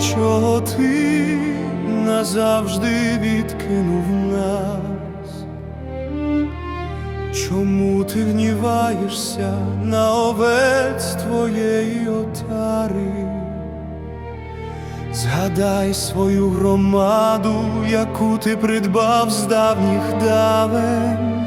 чого ти назавжди відкинув нас? Чому ти гніваєшся на овець твоєї отари? Згадай свою громаду, яку ти придбав з давніх давен,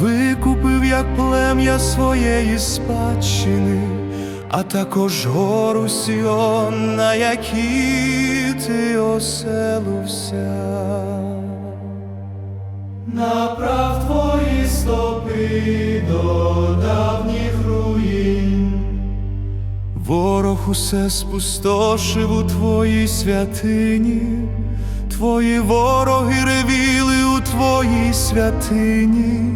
викупив як плем'я своєї спадщини, а також гору Сіон, на якій ти оселився. Направ твої стопи до давніх руїн. Ворог усе спустошив у твоїй святині, твої вороги ревіли у твоїй святині,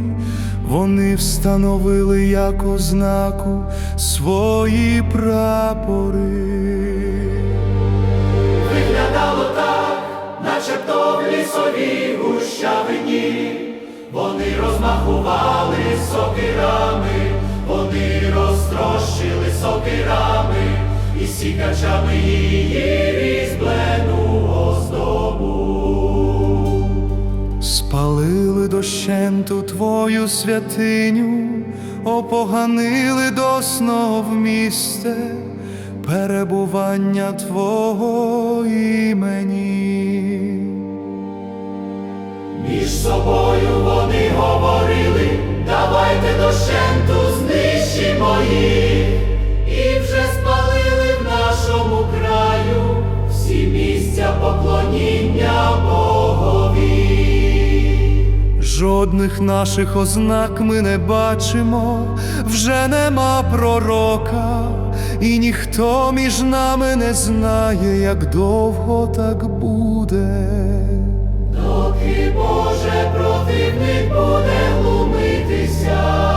вони встановили як ознаку свої прапори. Виглядало так, начебто в лісовій гущавині, вони розмахували сокирами, вони розтрощили сокирами і сікачами її дощенту твою святиню, опоганили досно в місте перебування Твого імені. Між собою вони говорили, давайте дощенту знищимо їх, і вже спалили в нашому краю всі місця поклоніння Богові. Жодних наших ознак ми не бачимо, вже нема пророка, і ніхто між нами не знає, як довго так буде. Доки Боже противник буде глумитися,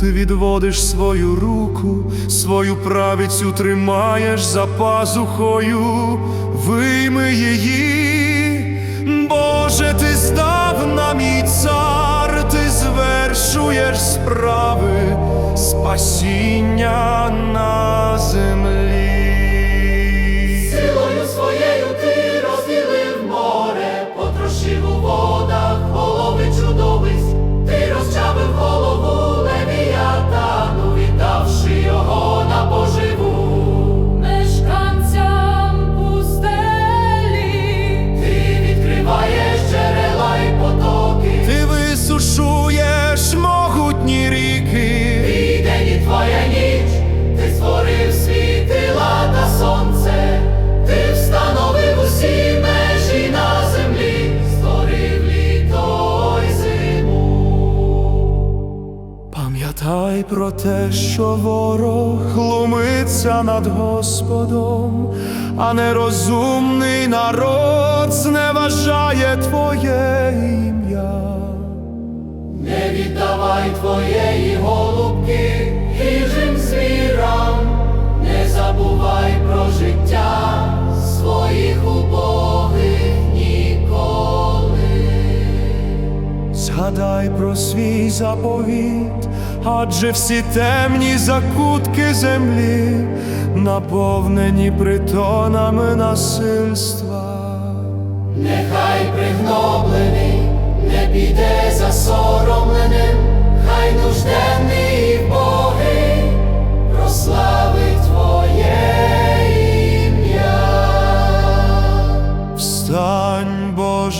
ти відводиш свою руку, свою правицю тримаєш за пазухою, вийми її, Боже, ти здав нам мій цар, ти звершуєш справи спасіння Пам'ятай про те, що ворог глумиться над Господом, а нерозумний народ зневажає Твоє ім'я. Не віддавай твоєї голубки хижим Згадай про свій заповіт, адже всі темні закутки землі наповнені притонами насильства. Нехай пригноблений не піде засоромленим, хай нужденний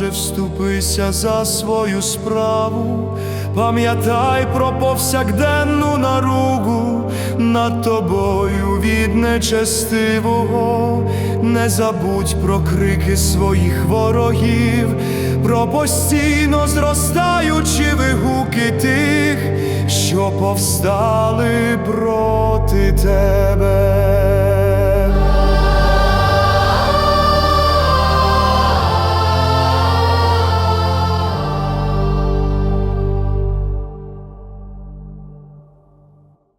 Боже, вступися за свою справу, пам'ятай про повсякденну наругу над тобою від нечестивого, не забудь про крики своїх ворогів, про постійно зростаючі вигуки тих, що повстали проти тебе.